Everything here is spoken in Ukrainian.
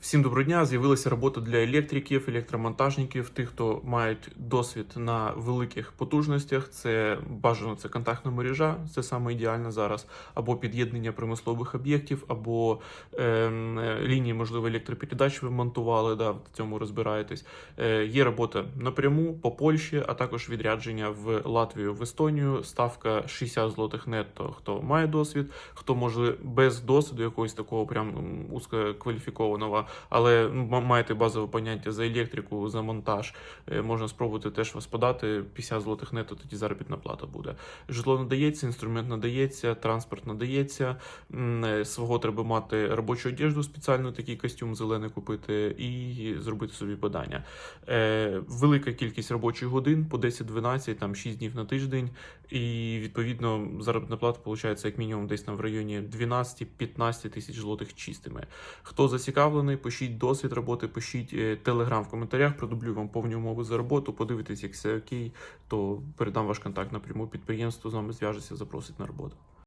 Всім доброго дня. З'явилася робота для електриків, електромонтажників, тих, хто мають досвід на великих потужностях. Це бажано це контактна мережа, це саме ідеально зараз, або під'єднання промислових об'єктів, або е, лінії, можливо, електропередач ви монтували, да, в цьому розбираєтесь. Е, є робота напряму по Польщі, а також відрядження в Латвію, в Естонію. Ставка 60 злотих нетто. Хто має досвід, хто може без досвіду якогось такого прям узкокваліфікованого, але ну, маєте базове поняття за електрику, за монтаж. е, Можна спробувати теж вас подати. 50 злотих нетто, тоді заробітна плата буде. Житло надається, інструмент надається, транспорт надається. Е, Свого треба мати робочу одежду спеціальну, такий костюм зелений купити і зробити собі подання. Е, велика кількість робочих годин по 10-12, там 6 днів на тиждень. І відповідно заробітна плата виходить як мінімум десь там в районі 12-15 тисяч злотих чистими. Хто зацікавлений, пишіть досвід роботи, пишіть е, телеграм в коментарях, продублюю вам повні умови за роботу. Подивитесь, як все окей, то передам ваш контакт напряму підприємство з вами зв'яжеться, запросить на роботу.